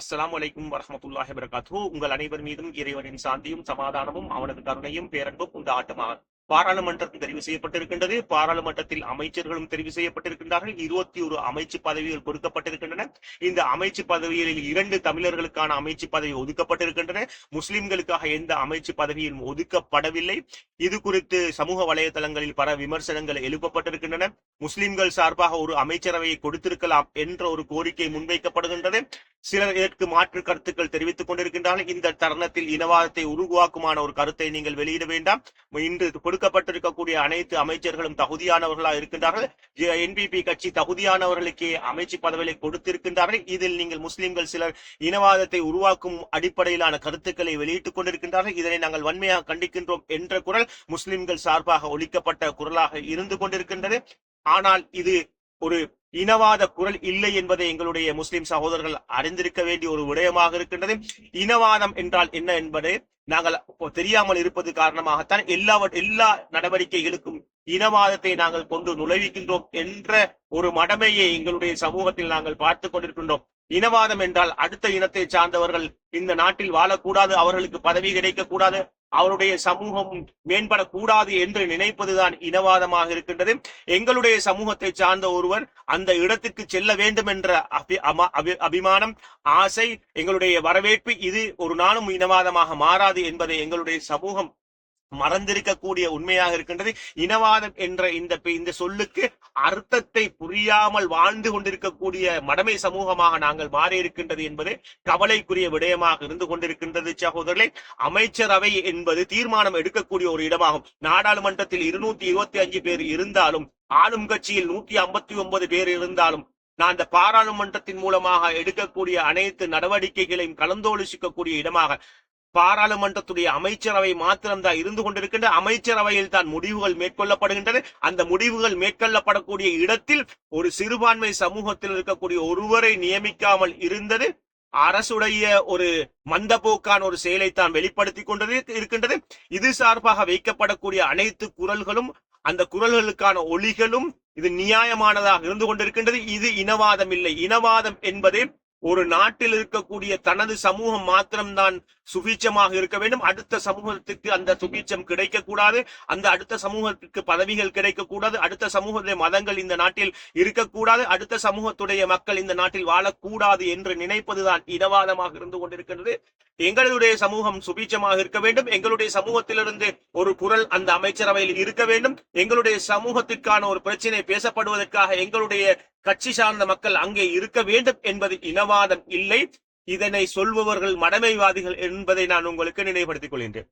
அஸ்லாம் வலைக்கும் வரஹ்மத்துல்லாஹி வரகாத்து உங்கள் அனைவர் மீதும் இறைவனின் சாந்தியும் சமாதானமும் அவனது கருணையும் பேரன்பும் உண்டாகட்டுமாக பாராளுமன்றத்தில் தெரிவு செய்யப்பட்டிருக்கின்றது. பாராளுமன்றத்தில் அமைச்சர்களும் தெரிவு செய்யப்பட்டிருக்கின்றார்கள். இருபத்தி ஒரு அமைச்சு பதவிகள் கொடுக்கப்பட்டிருக்கின்றன. இந்த அமைச்சு பதவிகளில் இரண்டு தமிழர்களுக்கான அமைச்சு பதவி ஒதுக்கப்பட்டிருக்கின்றன. முஸ்லிம்களுக்காக எந்த அமைச்சு பதவியும் ஒதுக்கப்படவில்லை. இது குறித்து சமூக வலைதளங்களில் பல விமர்சனங்கள் எழுப்பப்பட்டிருக்கின்றன. முஸ்லிம்கள் சார்பாக ஒரு அமைச்சரவையை கொடுத்திருக்கலாம் என்ற ஒரு கோரிக்கை முன்வைக்கப்படுகின்றது. சிலர் இதற்கு மாற்று கருத்துக்கள் தெரிவித்துக் கொண்டிருக்கின்றார்கள். இந்த தருணத்தில் இனவாதத்தை உருவாக்குமான ஒரு கருத்தை நீங்கள் வெளியிட வேண்டாம். இன்று கொடுக்கப்பட்டிருக்கக்கூடிய அனைத்து அமைச்சர்களும் தகுதியானவர்களாக இருக்கின்றார்கள். என்பிபி கட்சி தகுதியானவர்களுக்கே அமைச்சு பதவிகளை கொடுத்திருக்கின்றார்கள். இதில் நீங்கள் முஸ்லிம்கள் சிலர் இனவாதத்தை உருவாக்கும் அடிப்படையிலான கருத்துக்களை வெளியிட்டுக் கொண்டிருக்கின்றார்கள். இதனை நாங்கள் வன்மையாக கண்டிக்கின்றோம் என்ற குரல் முஸ்லிம்கள் சார்பாக ஒழிக்கப்பட்ட குரலாக இருந்து கொண்டிருக்கின்றது. ஆனால் இது ஒரு இனவாத குரல் இல்லை என்பதை எங்களுடைய முஸ்லிம் சகோதரர்கள் அறிந்திருக்க வேண்டிய ஒரு விடயமாக இருக்கின்றது. இனவாதம் என்றால் என்ன என்பதை நாங்கள் தெரியாமல் இருப்பது காரணமாகத்தான் எல்லா எல்லா நடவடிக்கைகளுக்கும் இனவாதத்தை நாங்கள் கொண்டு நுழைவிக்கின்றோம் என்ற ஒரு மடமையை எங்களுடைய சமூகத்தில் நாங்கள் பார்த்துக் கொண்டிருக்கின்றோம். இனவாதம் என்றால் அடுத்த இனத்தை சார்ந்தவர்கள் இந்த நாட்டில் வாழக்கூடாது அவர்களுக்கு பதவி கிடைக்கக்கூடாது அவருடைய சமூகம் மேம்படக்கூடாது என்று நினைப்பதுதான் இனவாதமாக இருக்கின்றது. எங்களுடைய சமூகத்தை சார்ந்த ஒருவர் அந்த இடத்துக்கு செல்ல வேண்டும் என்ற அபி அபி- அபிமானம் ஆசை எங்களுடைய வரவேற்பு இது ஒரு நாளும் இனவாதமாக மாறாது என்பதை எங்களுடைய சமூகம் மறந்திருக்கக்கூடிய உண்மையாக இருக்கின்றது. இனவாதம் என்ற இந்த இந்த சொல்லுக்கு அர்த்தத்தை புரியாமல் வாழ்ந்து கொண்டிருக்கக்கூடிய மடமை சமூகமாக நாங்கள் மாறி இருக்கின்றது என்பது கவலைக்குரிய விடயமாக இருந்து கொண்டிருக்கின்றது சகோதரர்களே. அமைச்சரவை என்பது தீர்மானம் எடுக்கக்கூடிய ஒரு இடமாகும். நாடாளுமன்றத்தில் இருநூத்தி இருபத்தி அஞ்சு பேர் இருந்தாலும் ஆளும் கட்சியில் நூத்தி ஐம்பத்தி ஒன்பது பேர் இருந்தாலும் நான் அந்த பாராளுமன்றத்தின் மூலமாக எடுக்கக்கூடிய அனைத்து நடவடிக்கைகளையும் கலந்தோலிசிக்கக்கூடிய இடமாக பாராளுமன்றத்துடைய அமைச்சரவை மாத்திரம்தான் இருந்து கொண்டிருக்கின்ற அமைச்சரவையில் தான் முடிவுகள் மேற்கொள்ளப்படுகின்றன. அந்த முடிவுகள் மேற்கொள்ளப்படக்கூடிய இடத்தில் ஒரு சிறுபான்மை சமூகத்தில் இருக்கக்கூடிய ஒருவரை நியமிக்காமல் இருந்தது. அரசுடைய ஒரு மந்தபோக்கான ஒரு செயலை தான் வெளிப்படுத்தி கொண்டது இருக்கின்றது. இது சார்பாக வைக்கப்படக்கூடிய அனைத்து குரல்களும் அந்த குரல்களுக்கான ஒளிகளும் இது நியாயமானதாக இருந்து கொண்டிருக்கின்றது. இது இனவாதம் இல்லை. இனவாதம் என்பது ஒரு நாட்டில் இருக்கக்கூடிய தனது சமூகம் மாத்திரம்தான் சுபீட்சமாக இருக்க வேண்டும். அடுத்த சமூகத்துக்கு அந்த சுபீட்சம் கிடைக்கக்கூடாது. அந்த அடுத்த சமூகத்துக்கு பதவிகள் கிடைக்கக்கூடாது. அடுத்த சமூகத்துடைய மதங்கள் இந்த நாட்டில் இருக்கக்கூடாது. அடுத்த சமூகத்துடைய மக்கள் இந்த நாட்டில் வாழக்கூடாது என்று நினைப்பதுதான் இனவாதமாக இருந்து கொண்டிருக்கின்றது. எங்களுடைய சமூகம் சுபீட்சமாக இருக்க வேண்டும். எங்களுடைய சமூகத்திலிருந்து ஒரு குரல் அந்த அமைச்சரவையில் இருக்க வேண்டும். எங்களுடைய சமூகத்திற்கான ஒரு பிரச்சனை பேசப்படுவதற்காக எங்களுடைய கட்சி சார்ந்த மக்கள் அங்கே இருக்க வேண்டும் என்பது இனவாதம் இல்லை. இதனை சொல்பவர்கள் மடமைவாதிகள் என்பதை நான் உங்களுக்கு நினைவுபடுத்திக் கொள்கின்றேன்.